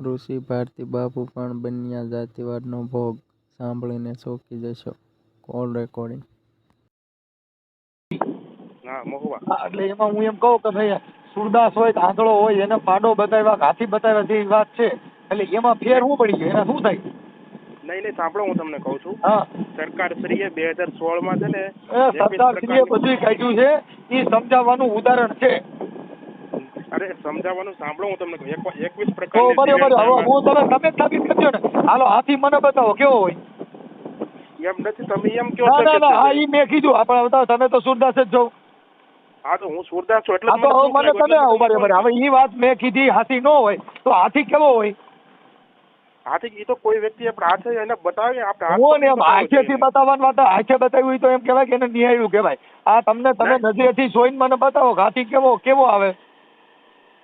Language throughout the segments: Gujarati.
ઋષિ ભારતી બાપુ પણ બન્યા જાતિવાદનો ભોગ, સાંભળીને ચોંકી જશો. Call recording. હા એટલે એમાં હું એમ કહું કે ભાઈ સુરદાસ હોય આંધળો હોય એને પાડો બતાવ્યા કે હાથી બતાવ્યા જેવી વાત છે. એટલે એમાં ફેર શું પડી ગયો? એના શું થાય? નહીં નહીં સાંભળો હું તમને કહું છું. હા. સરકાર શ્રીએ બે હજાર સોળમાં છે ને એ સરદારશ્રીએ બધું કાઢ્યું છે. એ સમજાવવાનું ઉદાહરણ છે. અરે સમજાવવાનું સાંભળો હું તમને એકવીસ તો પ્રકારની હવે હું તમે તમે સાબિત કરજો ને. હાલો હાથી મને બતાવો કેવો હોય? એમ નથી તમે એમ કહો ના ના હા ઈ મેં કીધું. આપણે બતાવો તમે તો સુરદાસ જ છો. હા તો હું સુરદાસ છું એટલે તો મને. તમે ઊભા હવે ઈ વાત મેં કીધી હાથી નો હોય. તો હાથી કેવો હોય? હાથી ઈ તો કોઈ વ્યક્તિ આપણે હાથે એને બતાવે આપણે હું ને એમ પકડી બતાવવાની વાત બતાવ્યું તો એમ કહેવાય કે એને નિહાળ્યું કહેવાય. આ તમને તમે ના. નજરેથી જોઈને મને બતાવો હાથી કેવો કેવો આવે.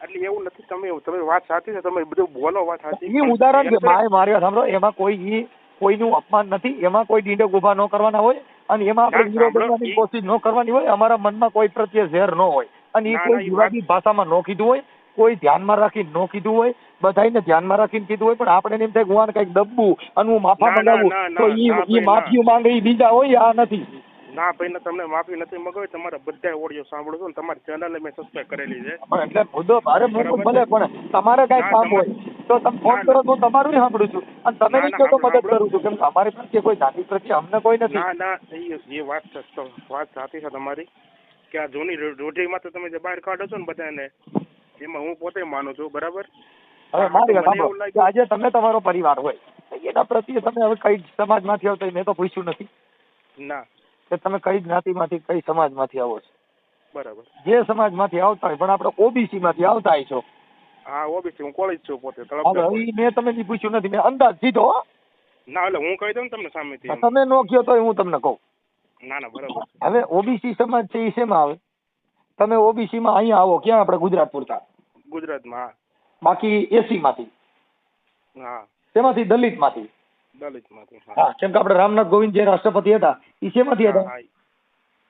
એટલે એવું નથી તમે તમે વાત સાચી છે તમે બધું બોલો વાત સાચી. એ ઉદાહરણ છે મારે મારી સાંભળો એમાં કોઈ ઈ કોઈનું અપમાન નથી એમાં કોઈ ડીંડક ઊભા ન કરવાના હોય અને એમાં આપણે વિરોધ કરવાની કોશિશ ન કરવાની હોય અમારા મનમાં કોઈ પ્રત્યે ઝેર ન હોય અને એ કોઈ વિવાદી ભાષામાં ન કીધું હોય કોઈ ધ્યાનમાં રાખીને ન કીધું હોય બધાને ધ્યાનમાં રાખીને કીધું હોય પણ આપણે એમ થાય હું આને કંઈક દબ્બું અને હું માફા મંગાવું તો એ ઈ માફી માંગે બીજા હોય આ નથી. ના ભાઈ ને તમને માફી નથી મગાવી તમારા બધા ઓડિયો સાંભળું છું ને તમારી ચેનલ મેં સબસ્ક્રાઇબ કરેલી છે. એટલે મુદ્દો ભારે મુદ્દો ભલે પણ તમારે કઈ કામ હોય તો તમે ફોન કરો તો તમારું સાંભળું છું. અને તમે નહીં કહો તો મદદ કરું છું કેમ કે અમારી પ્રત્યે કોઈ જાતિ પ્રત્યે અમને કોઈ નથી. ના ના એ વાત છે વાત સાચી છે તમારી. કે આ જૂની રૂઢિમાં તો તમે જે બહાર કાઢો છો ને બધાને એમાં હું પોતે માનું છું બરાબર? હવે મારી વાત આજે તમે તમારો પરિવાર હોય એના પ્રત્યે તમે હવે કઈ સમાજમાંથી આવતા મેં તો પૂછ્યું નથી. ના કે તમે કઈ જ્ઞાતિમાંથી કઈ સમાજમાંથી આવો છો? બરાબર. જે સમાજમાંથી આવતા હોય પણ આપણે ઓબીસી માંથી આવતા છો. હા ઓબીસી હું કોલેજ છું પોતે હવે મેં તમે જી પૂછ્યું નથી મેં અંદાજ દીધો ના એટલે હું કહી દઉં તમને સામેથી તમે નો કયો તો હું તમને કહું. ના ના બરાબર. હવે ઓબીસી સમાજ છે એ શેમાં આવે? તમે ઓબીસી માં અહીંયા આવો ક્યાં આપણે ગુજરાત પૂરતા? ગુજરાતમાં બાકી એસી માંથી હા. તેમાંથી દલિતમાંથી દલિતમાંથી હા. હા કેમ કે આપણે રામનાથ ગોવિંદ જે રાષ્ટ્રપતિ હતા એ શેમાંથી હતા?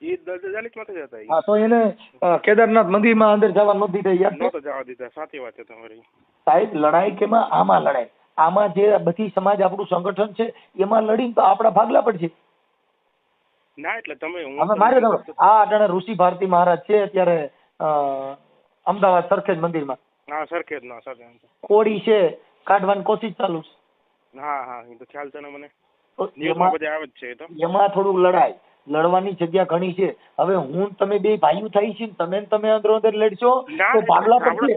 એ દલિતમાંથી જ હતા હા તો એને કેદારનાથ મંદિરમાં અંદર જવા નહોતી દઈ યાદ છે? નહોતો જવા દીધા સાચી વાત છે તમારી. સાહેબ લડાઈ કેમાં? આમાં લડાઈ. આમાં જે બધી સમાજ આપણું સંગઠન છે એમાં લડીને તો આપણા ભાગલા પડશે. ના એટલે તમે હવે મારે આ અટાણે ઋષિ ભારતી મહારાજ છે અત્યારે અમદાવાદ સરખેજ મંદિરમાં. માં સરખેજ ના સરખેજ. કોળી છે કાઢવાની કોશિશ ચાલુ છે. હા હા એ તો ખ્યાલ છે ને મને. ન્યૂઝમાં બધે આવે જ છે એ તો. એમાં થોડું લડાય. લડવાની જગ્યા ઘણી છે. હવે હું તમે બે ભાઈઓ થઈ છે તમે ને તમે અંદર અંદર લડશો તો ભાગલા પડશે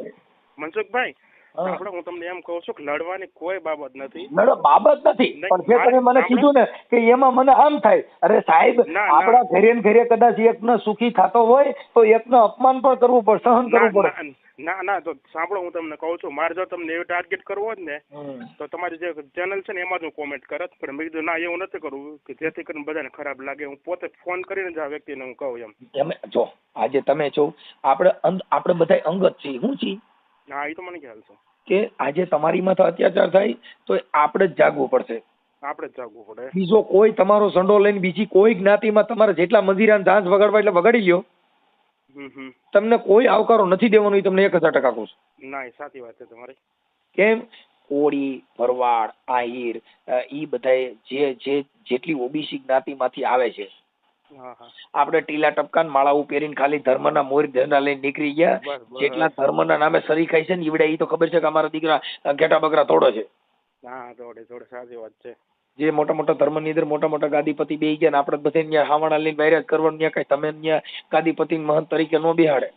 મનસુખભાઈ આપણે હું તમને એમ કહું છું કે લડવાની કોઈ બાબત નથી. લડો બાબત નથી. પણ જે તમે મને કીધું ને કે એમાં મને આમ થાય અરે સાહેબ. આપણા ઘરે ઘરે કદાચ એકને સુખી થતો હોય તો એકને અપમાન પણ કરવું પડે સહન કરવું પડે. ના ના ના તો સાંભળો હું તમને કહું છું મારે જો તમને એવું ટાર્ગેટ કરવો હોય ને તો તમારી જે ચેનલ છે ને એમાં જ હું કોમેન્ટ કરત પણ મેં કીધું ના એવું નથી કરવું કે જેથી કરીને બધાને ખરાબ લાગે. હું પોતે ફોન કરીને જ આ વ્યક્તિને હું કહું એમ. તમે જો આજે તમે છો આપણે આપણે બધા અંગત છીએ. હું છીએ હા એ તો મને ખ્યાલ છે. કે આજે તમારીમાં તો અત્યાચાર થાય તો આપણે જ જાગવું પડશે. આપણે જ જાગવું પડે. બીજો કોઈ તમારો સંડો લઈને બીજી કોઈ જ્ઞાતિમાં તમારે જેટલા મંદિરાને ઝાંઝ વગાડવા એટલે વગાડી લ્યો. હમ તમને કોઈ આવકારો નથી દેવાનો એ તમને એક હજાર ટકા કહું છું. ના એ સાચી વાત છે તમારી. કેમ? કોળી ભરવાડ આહિર ઈ બધાય જે જે જેટલી ઓબીસી જ્ઞાતિમાંથી આવે છે. આપણે ટીલા ટપકાન માળાઓ પહેરીને ખાલી ધર્મના મોર ધંધા લઈને નીકળી ગયા. જેટલા ધર્મના નામે સરી ખાય છે ને ઈવડે ઈ તો ખબર છે કે અમારા દીકરા ઘેટા બકરા તોડે છે. હા તોડે તોડે સાચી વાત છે. જે મોટા મોટા ધર્મની અંદર મોટા મોટા ગાદીપતિ બે ગયા ને આપણે બધે ત્યાં હાવાણા લઈને બહાર જ કરવાનું ત્યાં કઈ તમે ત્યાં ગાદીપતિ મહંત તરીકે નો બિહાડે.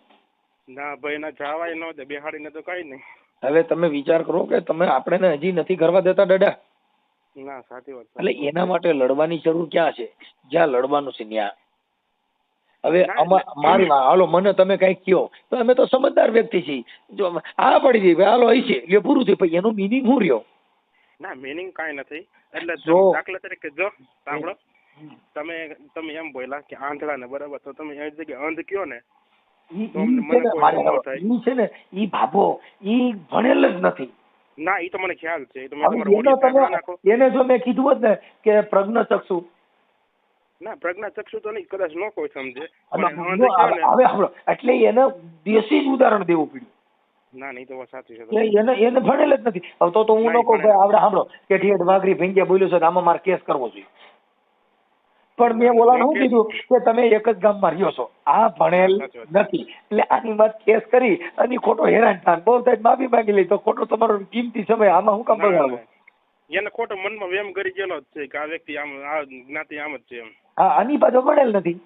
ના ભાઈ ના જવાય ન દે બિહાડીને તો કઈ નહીં. હવે તમે વિચાર કરો કે તમે આપણે હજી નથી કરવા દેતા ડડા. ના સાચી વાત એટલે એના માટે લડવાની જરૂર ક્યાં છે? જ્યાં લડવાનું છે ત્યાં. હવે મારી હાલો મને તમે કઈ કયો તો અમે તો સમજદાર વ્યક્તિ છીએ. જો આ પડી ગઈ હાલો અહીં છે. એટલે પૂરું થયું. એનો મિનિંગ શું રહ્યો? ના મિનિંગ કાંઈ નથી. એટલે દાખલા તરીકે જો સાંભળો. તમે તમે એમ બોલ્યા કે આંધળા ને બરાબર તો તમે એ જગ્યાએ અંધ કયો ને? ઈ ઈ છે. ઈ ઈ ભાભો ઈ ભણેલ જ નથી. ના એ તો મને ખ્યાલ છે. એનો જો મેં કીધું હોત ને કે પ્રજ્ઞચક્ષુ. ના પ્રજ્ઞાચક્ષુ તો નહીં કદાચ ન કોઈ સમજે. હવે એટલે એને દેશી જ ઉદાહરણ દેવું પડ્યું. ના નહીં તો વાત સાચી છે એને એને ભણેલ જ નથી. હવે તો તો હું ન કહું ભાઈ આવડે સાંભળો. કે ઠેઠ વાઘરી ભીંગ્યા બોલ્યો છે આમાં મારે કેસ કરવો જોઈએ. પણ મેં ઓલાને શું કીધું? કે તમે એક જ ગામમાં રહ્યો છો. આ ભણેલ નથી. એટલે આની વાત કેસ કરી અને ખોટો હેરાન થાન. બહુ થાય માફી માંગી લઈ તો ખોટો તમારો કિંમતી સમય. આમાં હું કામ બગાડવો એને ખોટો મનમાં વેમ કરી ગયેલો જ છે કે આ વ્યક્તિ આમ આ જ્ઞાતિ આમ જ છે એમ. હા આની પાછો ભણેલ નથી.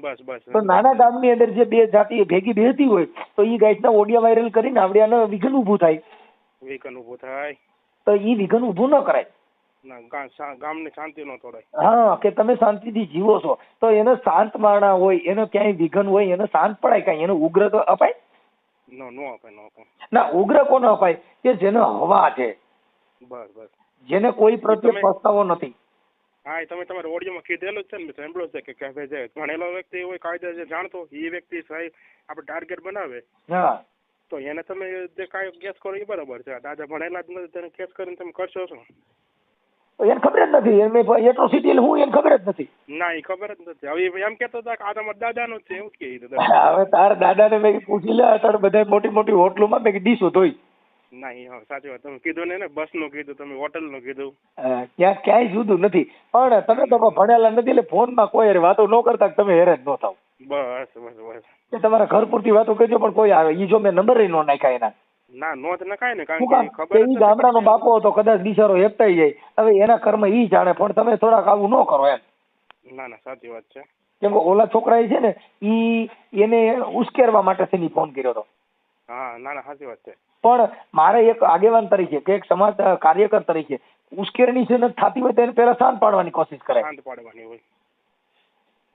બસ બસ. તો નાના ગામની અંદર જે બે જાતિ ભેગી બેહતી હોય તો ઈ ગાઈડના ઓડિયા વાયરલ કરીને આવડિયાને વિઘન ઊભું થાય. વિઘન ઊભો થાય. તો એ વિઘન ઊભું ન કરાય. ના ગા- શા- ગામની શાંતિ નો તોડાય. હા કે તમે શાંતિથી જીવો છો તો એને શાંત માણા હોય એને ક્યાંય વિઘન હોય એને શાંત પડાય કાંઈ એને ઉગ્ર તો અપાય? નો નો આપે નો આપે ના ઉગ્ર કોને અપાય? કે જેને હવા છે. બસ બસ. જેને કોઈ પ્રત્યે પસ્તાવો નથી. હા એ તમે તમારા ઓડિયોમાં કીધેલું જ છે ને મેં સાંભળ્યું છે કે કેફે છે ભણેલો વ્યક્તિ હોય કાયદા જે જાણતો એ વ્યક્તિ સાહેબ આપણે ટાર્ગેટ બનાવે. હા. તો એને તમે જે કાંઈ કેસ કરો એ બરાબર છે. દાદા ભણેલા જ નથી તેને કેસ કરીને તમે કરશો શું? એને ખબર જ નથી. એમ એટ્રોસિટી એટલે હું એને ખબર જ નથી. ના એ ખબર જ નથી. હવે એમ કેતો હતા કે આ તમારા દાદાનો છે એવું જ દીધું. હવે તાર દાદાને મેં પૂછી લે તારે બધા મોટી મોટી હોટલોમાં મેં ડીશો ધોઈ ના એ હા સાચી વાત. તમે કીધું ને ને બસનું કીધું તમે હોટલનું કીધું. ક્યાં ક્યાંય જુદું નથી. પણ તમે તો ભણેલા નથી એટલે ફોનમાં કોઈ વાતો ન કરતા તમે હેરાન ન થાવ. બસ બસ બસ. કે તમારા ઘર પૂરતી વાતો કરજો પણ કોઈ આવે. ઈ જો મેં નંબર નો નાખ્યા એના. ના નોંધ નખાય ને કારણ કે ખબર ઈ ગામડાનો બાપો હતો કદાચ બિચારો હેપતાઈ જાય. હવે એના કર્મ ઈ જાણે પણ તમે થોડાક આવું ન કરો એમ. ના ના સાચી વાત છે. કેમ કે ઓલા છોકરાએ છે ને ઈ એને ઉશ્કેરવા માટે થઈને ફોન કર્યો હતો. હા ના ના સાચી વાત છે. પણ મારે એક આગેવાન તરીકે કે એક સમાજ કાર્યકર તરીકે ઉશ્કેરણી છે ને થતી હોય તો એને પહેલા શાંત પાડવાની કોશિશ કરે શાંત પાડવાની હોય.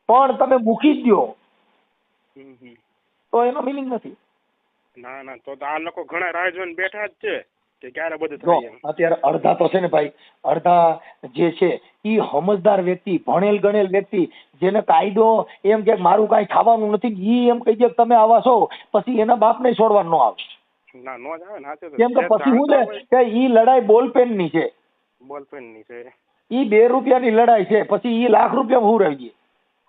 પણ તમે મૂકી જ દો તો એનો મિનિંગ નથી. ના ના તો આ લોકો ઘણા રાહ જોઈને બેઠા જ છે કે ક્યારે બધું થાય અત્યારે અડધા તો છે ને ભાઈ અડધા જે છે એ સમજદાર વ્યક્તિ ભણેલ ગણેલ વ્યક્તિ જેને કાયદો એમ કે મારું કાંઈ થવાનું નથી એ એમ કહી દે કે તમે આવા છો પછી એના બાપને છોડવા ન આવે ના નો જ આવે ને સાચું કેમ કે પછી શું છે કે ઈ લડાઈ બોલપેનની છે. બોલપેનની છે. ઈ બે રૂપિયાની લડાઈ છે પછી ઈ લાખ રૂપિયા હું રહી ગઈ?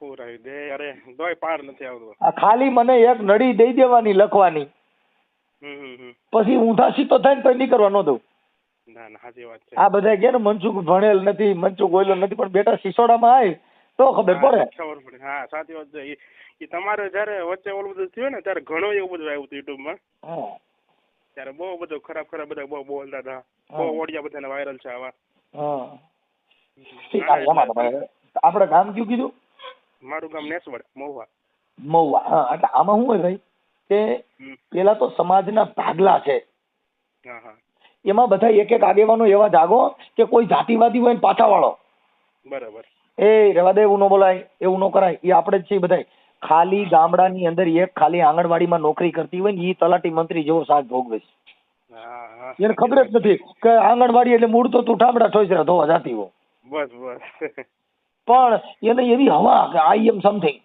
હું રહી દે અરે દોય પાર નથી આવતો. આ ખાલી મને એક નડી દઈ દેવાની લખવાની. પછી ઊંધા સીતો થાય ને તો નીકળવા ન દઉં. ના ના સાચી વાત છે. આ બધા કે ને મનસુખ ભણેલ નથી મનસુખ બોલ્યો નથી પણ બેટા સિસોડામાં આય તો ખબર પડે. ખબર પડે. હા સાચી વાત છે. તમારે જયારે વચ્ચે ઓલું બધું થયું ને ત્યારે ઘણો એવું બધું આવ્યું હતું યુટ્યુબમાં. ત્યારે બહુ બધું ખરાબ ખરાબ બધા બહુ બોલતા હતા. બહુ ઓડિયા બધાને વાયરલ છે આવા. આપણે ગામ કયું કીધું? મારું ગામ નેસવડ મહુવા. મહુવા. હા એટલે આમાં શું હોય ભાઈ? કે પેલા તો સમાજના ભાગલા છે. એમાં બધા એક એક આગેવાનો એવા જાગો કે કોઈ જાતિવાદી હોય પાછા વાળો બરાબર. એ રેવા દે એવું ન બોલાય એવું ન કરાય. એ આપણે જ છીએ બધાય. ખાલી ગામડાની અંદર એક ખાલી આંગણવાડીમાં નોકરી કરતી હોય ને એ તલાટી મંત્રી જેવો સાથ ભોગવે છે. એને ખબર જ નથી કે આંગણવાડી એટલે મૂળ તો તું ઠામડા ઠોસરા ધોવા જાતી હો. બસ બસ. પણ એને એવી હવા કે આઈ એમ સમથિંગ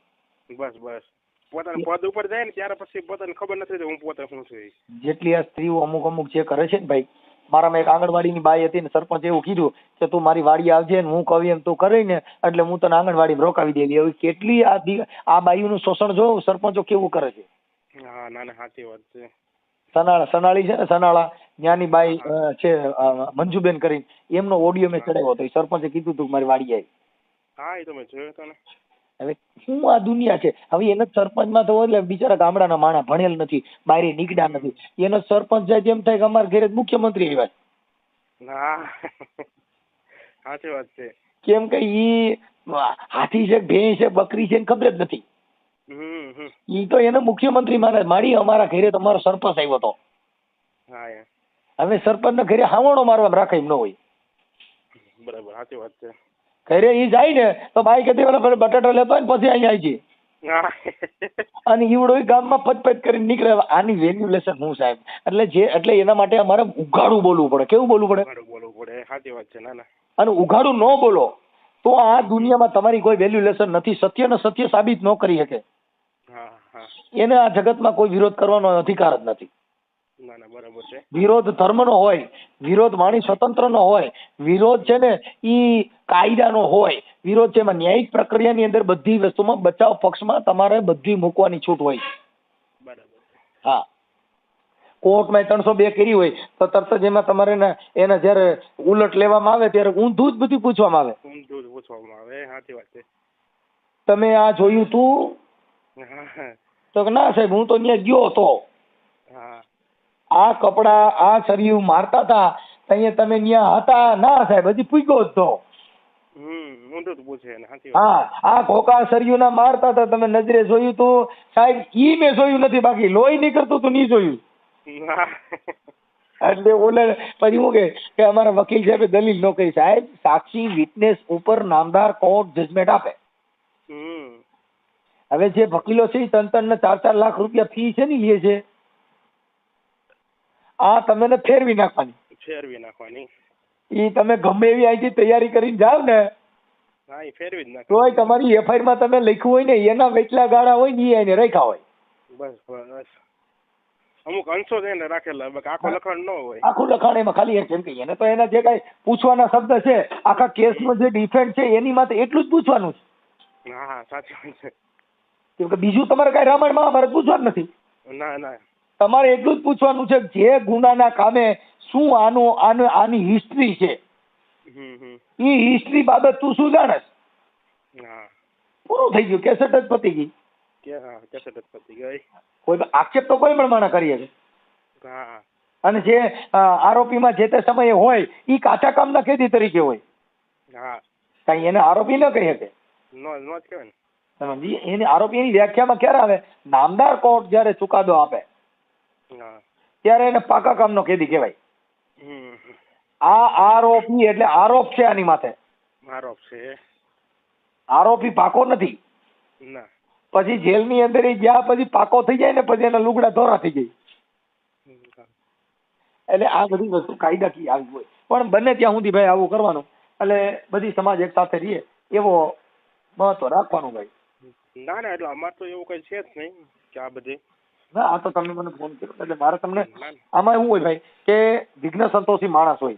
બસ બસ. પોતાના પદ ઉપર જાય ને ત્યારે પછી પોતાને ખબર નથી હું પોતે શું છું જેટલી આ સ્ત્રીઓ અમુક અમુક જે કરે છે ને ભાઈ મારામાં એક આંગણવાડીની બાઈ હતી ને સરપંચ એવું કીધું કે તું મારી વાડી આવજે ને હું કહું એમ તું કરી ને એટલે હું તને આંગણવાડીમાં રોકાવી દેવી. હવે કેટલી આ આ બાઈઓનું શોષણ જો સરપંચો કેવું કરે છે? હા ના ના સાચી વાત છે. સનાળા સનાળી છે ને સનાળા જ્ઞાની બાઈ છે મંજુબેન કરીને એમનો ઓડિયો મેં ચડાવ્યો હતો. એ સરપંચે કીધું તું મારી વાડી આવી. હા એ તો મેં જોયો હતો ને. હવે શું આ દુનિયા છે? હવે એને સરપંચ સરપંચમાં તો એટલે બિચારા ગામડાના માણા ભણેલ નથી બારે નીકળ્યા નથી. એનો સરપંચ જાય તેમ થાય કે અમારા ઘરે મુખ્યમંત્રી આવ્યા. સાચી વાત છે. કેમ કે ઈ હાથી છે ભેંસ છે બકરી છે ખબર જ નથી. ઈ તો એને મુખ્યમંત્રી મારે મારી અમારા ઘરે તમારો સરપંચ આવ્યો હતો. હવે સરપંચ ના ઘરે હાવણો મારવા રાખે એમ ન હોય. બરાબર સાચી વાત છે. ઘરે ઈ જાય ને તો બાઈ કહેતી પેલા પેલા લેતો હોય ને પછી અહીંયા આવી હા. અને ઈવડો ગામમાં પચપચ કરીને નીકળે. આની વેલ્યુલેશન હું સાહેબ? એટલે જે એટલે એના માટે અમારે ઉઘાડું બોલવું પડે. કેવું બોલવું પડે? બોલવું પડે. સાચી વાત છે. ના અને ઉઘાડું ન બોલો તો આ દુનિયામાં તમારી કોઈ વેલ્યુલેશન નથી. સત્ય ને સત્ય સાબિત ન કરી શકે. એને આ જગતમાં કોઈ વિરોધ કરવાનો અધિકાર જ નથી. વિરોધ ધર્મનો હોય વિરોધ વાણી સ્વતંત્રનો હોય વિરોધ છે ને ઈ કાયદાનો હોય વિરોધ છે એમાં ન્યાયિક પ્રક્રિયાની અંદર બધી વસ્તુમાં બચાવ પક્ષમાં તમારે બધી મૂકવાની છૂટ હોય. હા. કોર્ટમાં ત્રણસો બે કરી હોય તો તરત જ એમાં તમારે એને એને જ્યારે ઉલટ લેવામાં આવે ત્યારે ઊંધું જ બધું પૂછવામાં આવે. ઊંધું જ પૂછવામાં આવે સાચી વાત છે. તમે આ જોયું તું? તો ના સાહેબ હું તો ત્યાં ગયો હતો. હા. આ કપડા આ સરિયું મારતા હતા અહીંયા તમે ન્યા હતા? ના સાહેબ હજી પૂગ્યો જ તો. હા આ ખોકા સરિયું ના મારતા હતા તમે નજરે જોયું તું? સાહેબ ઈ મેં જોયું નથી બાકી લોહી નીકળતું તું નહીં જોયું. એટલે ઓલે પછી હું કે અમારા વકીલ સાહેબે દલીલ નો કરી સાહેબ સાક્ષી વિટનેસ ઉપર નામદાર કોર્ટ જજમેન્ટ આપે. હમ. હવે જે વકીલો છે એ ત્રણ ચાર ચાર લાખ રૂપિયા ફી છે ને લે છે. આ તમે ફેરવી નાખવાની. ફેરવી નાખવાની. ઈ તમે ગમે એવી અહીંથી તૈયારી કરીને જાવ ને હા એ ફેરવી જ નાખ તોય તમારી એફઆઈઆરમાં તમે લખ્યું હોય ને એના વેચલા ગાળા હોય ને એ એને રાખ્યા હોય. બસ બસ. અમુક અંશો છે ને રાખેલા આખો લખાણ ન હોય. આખું લખાણ એમાં ખાલી એક એમ કહીએ ને તો એના જે કઈ પૂછવાના શબ્દ છે આખા કેસનો જે ડિફેન્ડ છે એની માથે એટલું જ પૂછવાનું છે. હા હા સાચી વાત છે. કેમ કે બીજું તમારે કાંઈ રામાયણ મહાભારત પૂછવાનું નથી. ના ના. તમારે એટલું જ પૂછવાનું છે કે જે ગુનાના કામે શું આનું આને આની હિસ્ટ્રી છે. એ હિસ્ટ્રી બાબત તું શું જાણસ? પૂરું થઈ ગયું કેસેટ જ પતી ગઈ. કેસેટ જ પતી ગઈ કોઈ આક્ષેપ તો કોઈ પણ માણસ કરીએ છે. હા. અને જે આરોપીમાં જે તે સમયે હોય એ કાચા કામના કેદી તરીકે હોય. હા. કાંઈ એને આરોપી ન કહી શકે. એને આરોપીની વ્યાખ્યામાં ક્યારે આવે? નામદાર કોર્ટ જ્યારે ચુકાદો આપે ત્યારે એને પાકા કામનો કેદી કહેવાય. આ આરોપી એટલે આરોપ છે આની માથે. આરોપ છે. આરોપી પાકો નથી. ના. પછી જેલની અંદર એ ગયા પછી પાકો થઈ જાય ને પછી એના લુગડા ધોરા થઈ જાય. એટલે આ બધી વસ્તુ કાયદાકીય આવી હોય. પણ બને ત્યાં સુધી ભાઈ આવું કરવાનું. એટલે બધી સમાજ એક સાથે રહીએ એવો મહત્વ રાખવાનું ભાઈ. ના ના એટલે અમારે તો એવું કઈ છે જ નહીં કે આ બધી. ના આ તો તમે મને ફોન કર્યો. એટલે મારે તમને. આમાં એવું હોય ભાઈ કે વિઘ્ન સંતોષી માણસ હોય.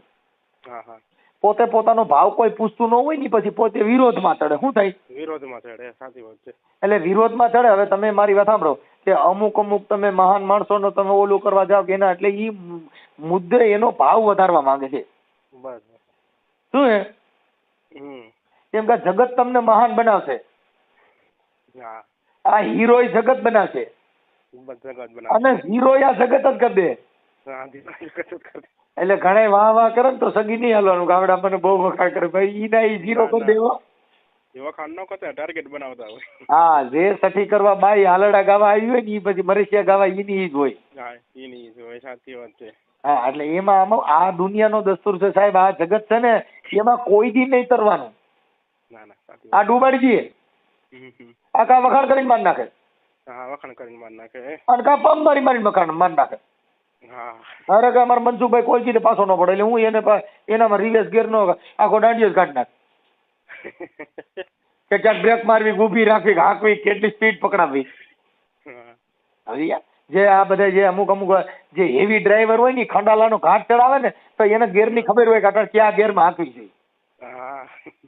પોતે પોતાનો ભાવ કોઈ પૂછતું ન હોય ને પછી પોતે વિરોધમાં ચડે. શું થાય? વિરોધમાં ચડે સાચી વાત છે. એટલે વિરોધમાં ચડે. હવે તમે મારી વાત સાંભળો કે અમુક અમુક તમે મહાન માણસોનો તમે ઓલું કરવા જાવ કે એના એટલે ઈ મુદ્દે એનો ભાવ વધારવા માંગે છે. બસ શું હે કેમ કે જગત તમને મહાન બનાવશે. આ હીરો જગત બનાવશે. અને હીરો યા જગત જ કરી દે. એટલે ઘણા વાહ વાહ કરે ને તો સગી નહીં હલવાનું. ગામડા મને બહુ વખા કરે. ભાઈ ઈ ના ઈ હીરો કરી દેવો. એવા ખાન નો કરતા ટાર્ગેટ બનાવતા હોય. હા જે સઠી કરવા બાઈ હાલડા ગાવા આવી હોય ને ઈ પછી મરેશિયા ગાવા ઈની ઈ જ હોય. હા એની જ હોય સાચી વાત છે. હા એટલે એમાં આમાં આ દુનિયાનો દસ્તુર છે સાહેબ આ જગત છે ને એમાં કોઈ દી નહીં તરવાનું. આ ડૂબાડી દઈએ આખા વખાણ કરીને માર નાખે. હા વખાણ કરીને માર નાખે અને કા પગ મારી મારીને વખાણ માર નાખે. હા. અરે કે અમારા મનસુખભાઈ કોઈ પાછો ન પડે એટલે હું એને એનામાં રિવેસ ગેર નો આખો દાંડિયો જ કાઢી નાખ. કે ક્યાંક બ્રેક મારવી ઊભી રાખવી કે હાંકવી કેટલી સ્પીડ પકડાવી હવે જે આ બધા જે અમુક અમુક જે હેવી ડ્રાઈવર હોય ને ખંડાલાનો ઘાટ ચડાવે ને તો એને ગેરની ખબર હોય કે ગેર ગેરમાં હાંકવી છે.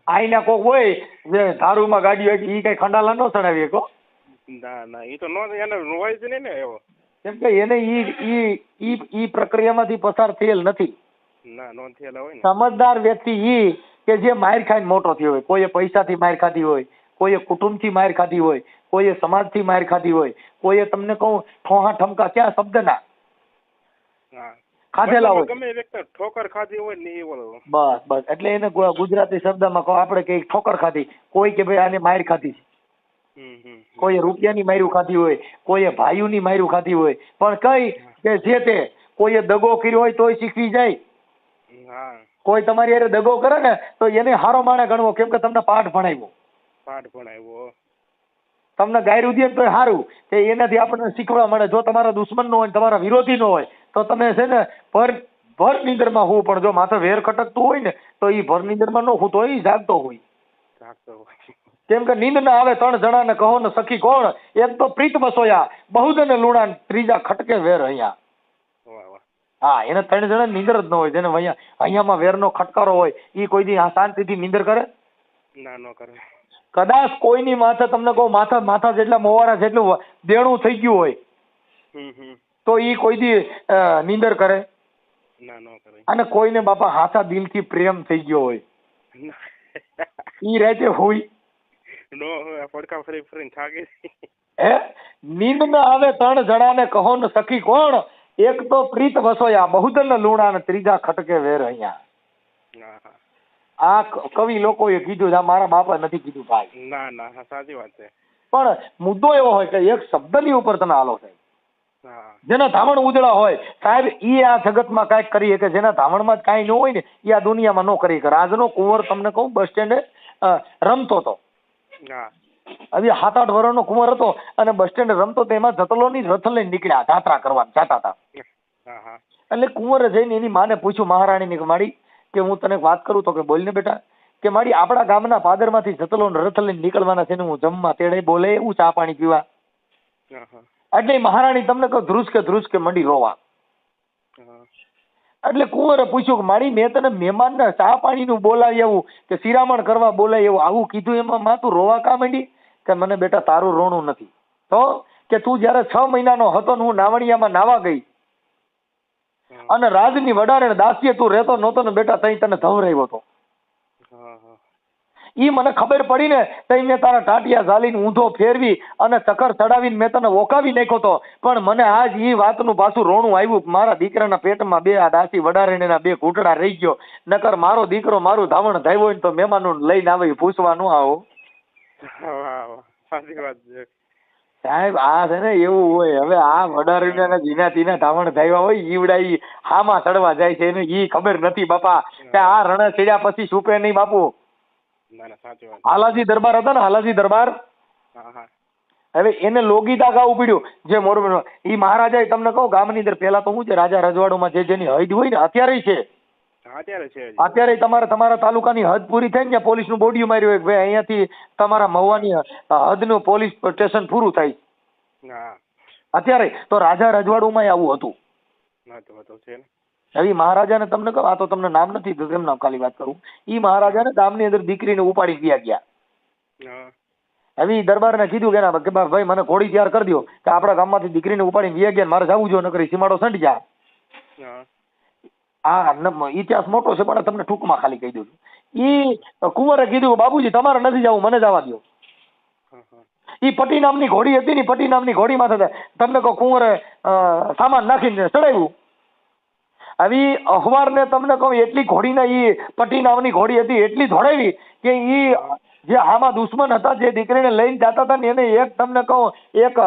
આઈના કોક હોય જે ધારુમાં ગાડી હોય એ કઈ ખંડાલા નો ચડાવીએ શકો ના ના એ તો નો એને હોય જ નહીં ને એવો. કેમ કે એને ઈ ઈ ઈ ઈ પ્રક્રિયામાંથી પસાર થયેલ નથી. ના નો થયેલા હોય ને. સમજદાર વ્યક્તિ ઈ કે જે માર ખાઈને મોટો થયો હોય કોઈએ પૈસાથી માર ખાધી હોય કોઈએ કુટુંબથી માર ખાધી હોય કોઈએ સમાજથી માર ખાધી હોય કોઈએ તમને કહું ઠોહા ઠમકા ક્યાં શબ્દના ના. ખાધેલા હોય. ગમે ઠોકર ખાધી હોય ને એ બોલો બસ બસ. એટલે એને ગુજરાતી શબ્દમાં કહો આપણે કઈ ઠોકર ખાધી કોઈ કે ભાઈ આને માર ખાધી છે. કોઈએ રૂપિયાની માર્યું ખાધી હોય કોઈએ ભાઈઓની માર્યું ખાધી હોય પણ કઈ કે જે તે કોઈએ દગો કર્યો હોય તોય શીખવી જાય. કોઈ તમારી યારે દગો કરે ને તો એને હારો માણે ગણવો કેમ કે તમને પાઠ ભણાવ્યો. પાઠ ભણાવ્યો. તમને ગાયરું દે તો સારું કે એનાથી આપણને શીખવા મળે. જો તમારા દુશ્મન નો હોય તમારા વિરોધી નો હોય તો તમે છે ને ભર ભર નિંદરમાં હોવું પણ જો માથે વેર ખટકતું હોય ને તો એ ભર નિંદરમાં ન હોતો તો ઈ જાગતો હોય. જાગતો હોય. કેમ કે નીંદ ના આવે ત્રણ જણાને કહો ને સખી કોણ? એક તો પ્રીત બસોયા બહુજન લુણા ને ત્રીજા ખટકે વેર અહીંયા. હા એને ત્રણ જણા નીંદર જ ન હોય જેને અહીંયા અહીંયામાં વેરનો ખટકારો હોય એ કોઈ દી શાંતિથી નીંદર કરે? ના ન કરે. કદાચ કોઈની માથે તમને કહું માથા માથા જેટલા મોવાળા જેટલું દેણું થઈ ગયું હોય તો એ કોઈ દી નીંદર કરે. ના ન કરે. અને કોઈને બાપા હાથા દિલથી પ્રેમ થઈ ગયો હોય. ઈ રહેતે હોય નો પડકા ફરી ફરીને થાકી હે? નીંદ ન આવે ત્રણ જણાને કહો ને સખી કોણ? એક તો પ્રીત વસોયા બહુદન લુણા ને ત્રીજા ખટકે વેર અહીંયા. આ કવિ લોકોએ કીધું છે, મારા બાપા નથી કીધું ભાઈ. ના ના સાચી વાત છે. પણ મુદ્દો એવો હોય કે એક શબ્દની ઉપર તને આલો સાહેબ. જેના ધામણ ઉજળા હોય સાહેબ ઈ આ જગતમાં કાંઈક કરી શકે જેના ધામણમાં જ કાંઈ ન હોય ને એ આ દુનિયામાં ન કરી કરે આજનો કુંવર તમને કહું બસ સ્ટેન્ડે રમતો હતો હવે સાત આઠ વર્ષનો કુંવર હતો અને બસ સ્ટેન્ડ રમતો તેમાં જતલો ની રથ લઈને નીકળ્યા જાત્રા કરવા જતા હતા. એટલે કુંવરે જઈને એની માને પૂછ્યું મહારાણીની કે માડી કે હું તને વાત કરું તો કે બોલ ને બેટા? કે માડી આપણા ગામના પાદરમાંથી જતલો રથ લઈને નીકળવાના છે ને હું જમવા તેડે બોલે એવું ચા પાણી પીવા? એટલે મહારાણી તમને કહું ધ્રુસ કે ધ્રુસ કે મંડી રોવા. એટલે કુંવરે પૂછ્યું કે મારી મેં તને મહેમાનને ચા પાણીનું બોલાવી આવું કે શિરામણ કરવા બોલાવી આવું? આવું કીધું એમાં માં તું રોવા કા માંડી? કે મને બેટા તારું રોણું નથી. તો કે તું જ્યારે છ મહિનાનો હતો ને હું નાવણિયામાં નાવા ગઈ અને રાજની વડારે દાસીએ તું રહેતો નહોતો ને બેટા તઈ તને ધવરાવ્યો હતો. ઈ મને ખબર પડી ને તઈ મેં તારા ટાટિયા ઝાલીને ઊંધો ફેરવી અને ચક્કર ચડાવીને મેં તને ઓકાવી નાખ્યો તો. પણ મને આજ એ વાતનું પાછું રોણું આવ્યું. મારા દીકરાના પેટમાં બે આ દાસી વડારેણીના બે ઘૂંટડા રહી ગયો. નકર મારો દીકરો મારું ધાવણ ધાવ્યો હોય ને તો મહેમાનો લઈને આવે પૂછવાનું પૂછવા ન આવો સાચી વાત છે. સાહેબ આ છે ને એવું હોય. હવે આ વડારીને જીના તીના ધાવણ ધાવ્યા હોય ઈવડા ઈ હામાં ચડવા જાય છે. એને ઈ ખબર નથી બાપા કે આ રણે ચડ્યા પછી છૂપે નહીં બાપુ. હાલાજી દરબાર હતા ને હાલાજી દરબાર? હવે એને લોગીતા ગાવું પડ્યું. જે મોરબી એ મહારાજા તમને કહું ગામની અંદર પેલા તો શું છે રાજા રજવાડોમાં જે જેની હૈદ હોય ને અત્યારે છે. અત્યારે તમારે તમારા તાલુકાની હદ પૂરી થાય ને પોલીસનું બોડિયું માર્યું હોય કે ભાઈ અહીંયાથી તમારા મહુવાની હદનું પોલીસ સ્ટેશન પૂરું થાય. અત્યારે તો રાજા રજવાડુમાં આવું હતું. હવે મહારાજાને તમને કહું આ તો તમને નામ નથી તો કેમ નામ ખાલી વાત કરું? એ મહારાજાને ગામની અંદર દીકરીને ઉપાડી ગયા ગયા. હવે દરબારને કીધું કે ના કે ભાઈ મને ઘોડી તૈયાર કરી દો કે આપણા ગામમાંથી દીકરીને ઉપાડીને વ્યા ગયા મારે જવું જોઈએ નકરી સીમાડો સંડી જાય હા. આ ઇતિહાસ મોટો છે પણ તમને ટૂંકમાં ખાલી કહી દઉં છું. ઈ કુંવરે કીધું બાબુજી તમારે નથી જવું મને જવા દો એ ઈ પટી નામની ઘોડી હતી ને પટી નામની ઘોડી માથે તમને કહો કુંવરે સામાન નાખીને ચડાવ્યું. અહવાર અખબારને તમને કહું એટલી ઘોડીને ઈ પટી નામની ઘોડી હતી એટલી ધોડાવી કે ઈ જે આમાં દુશ્મન હતા જે દીકરીને લઈને જતા હતા ને એને એક તમને કહું એક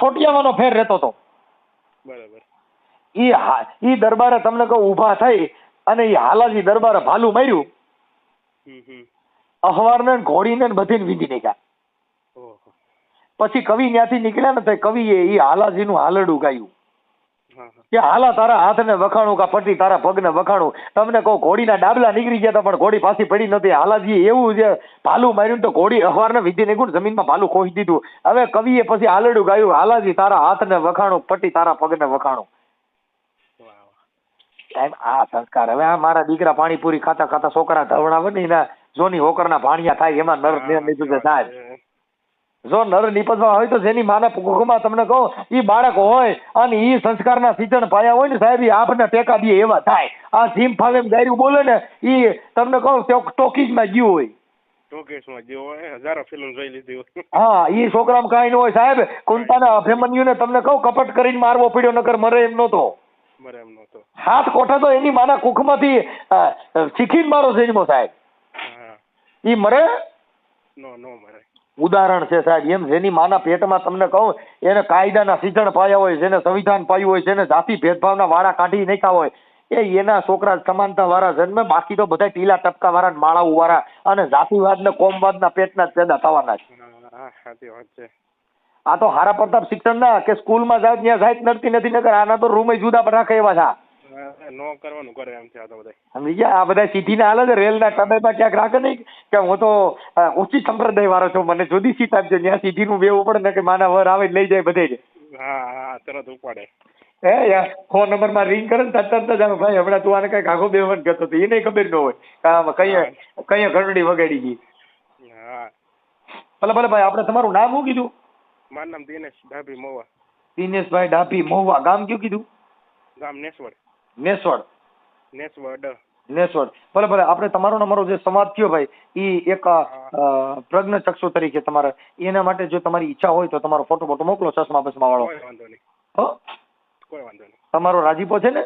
સોટિયાવાનો ફેર રહેતો હતો. બરાબર. ઈ હા ઈ દરબારે તમને કહું ઊભા થઈ અને ઈ હાલાજી દરબારે ભાલું માર્યું. અખબારને ને ઘોડીને ને બધીને વીંધી નાખ્યા. પછી કવિ ત્યાંથી નીકળ્યા ને તો કવિએ હાલાજી હાલાજીનું હાલડું ગાયું. કે હાલા તારા હાથને વખાણું કા પટી તારા પગને વખાણું. તમને કહું ઘોડીના ડાબલા નીકળી ગયા પણ ઘોડી પાછી પડી નથી હાલાજી એવું છે ભાલું માર્યું તો ઘોડી અખબારને વિધિ નીકળું જમીનમાં ભાલું ખોઈ દીધું. હવે કવિએ પછી આલડું ગાયું હાલાજી તારા હાથને વખાણું પટી તારા પગને વખાણું. સાહેબ આ સંસ્કાર. હવે આ મારા દીકરા પાણીપુરી ખાતા ખાતા છોકરા ધવણાવે ને એના જોની હોકરના ભાણિયા થાય એમાં નર લીધું છે સાહેબ. જો નર નિપજવા હોય તો જેની માના કુકુમાં તમને કહું એ બાળક હોય અને એ સંસ્કારના સિંચન પાયા હોય ને સાહેબ એ આપને ટેકા દે એવા થાય. આ જીમ ફાવે ગાયરું બોલે ને એ તમને કહું ટોકીજમાં ગયું હોય. જે હોય હજારો ફિલ્મ જોઈ લીધી હોય. હા એ છોકરામાં કાંઈ ન હોય સાહેબ કુંતાના અભિમન્યુને તમને કહું કપટ કરીને મારવો પડ્યો નકર મરે એમ નહોતો. મરે એમ નહોતો. હાથ કોઠા તો એની માના કુખમાંથી શીખીને મારો જન્મો સાહેબ. એ મરે? નો નો મરે. ઉદાહરણ છે સાહેબ એમ જેની માના પેટમાં તમને કહું એને કાયદાના સિંચણ પાયા હોય જેને સંવિધાન પાયું હોય જેને જાતિ ભેદભાવના વાળા કાઢી નાખ્યા હોય એ એના છોકરા સમાનતા વાળા જન્મે બાકી તો બધા ટીલા ટપકા વાળા માળાઓ વાળા અને જાતિવાદ ને કોમવાદના પેટના જ પેદા થવાના છે. આ તો હારા પ્રતાપ શિક્ષણ ના કે સ્કૂલમાં જાય ત્યાં સાહેબ નડતી નથી નગર આના તો રૂમે જુદા રાખે એવા છે. નો કરવાનું કરે એમ છે આ તો બધા સમજી ગયા આ બધા સીધી ના હાલે છે રેલના ટબેમાં ક્યાંક રાખે નહીં કે હું તો ઊંચી સંપ્રદાય વાળો છું મને જુદી સીટ આપજો ત્યાં સીધીનું બેવું પડે ને કે માના વર આવે લઈ જાય બધે જ. હા હા તરત ઉપાડે. હે યાર ફોન નંબરમાં રિંગ કરે ને તરત જ આવે ભાઈ હમણાં તું આને કંઈક આખો બેવન કરતો હતો એને ખબર ન હોય કે આમાં કઈ કઈ ઘરડી વગાડી ગઈ. હા. ભલે ભલે ભાઈ આપણે તમારું નામ શું કીધું? મારું નામ દિનેશ ડાભી મોવા. દિનેશભાઈ ડાભી મહુવા ગામ કયું કીધું? ગામ નેસવડ. નેસવડ. નેસવડ. નેસવડ. ભલે ભલે આપણે તમારો અમારો જે સંવાદ થયો ભાઈ એ એક પ્રજ્ઞ ચક્ષુ તરીકે તમારે એના માટે જો તમારી ઈચ્છા હોય તો તમારો ફોટો ફોટો મોકલો ચશ્મા બસમા વાળો. કોઈ વાંધો નહીં. તમારો રાજીપો છે ને?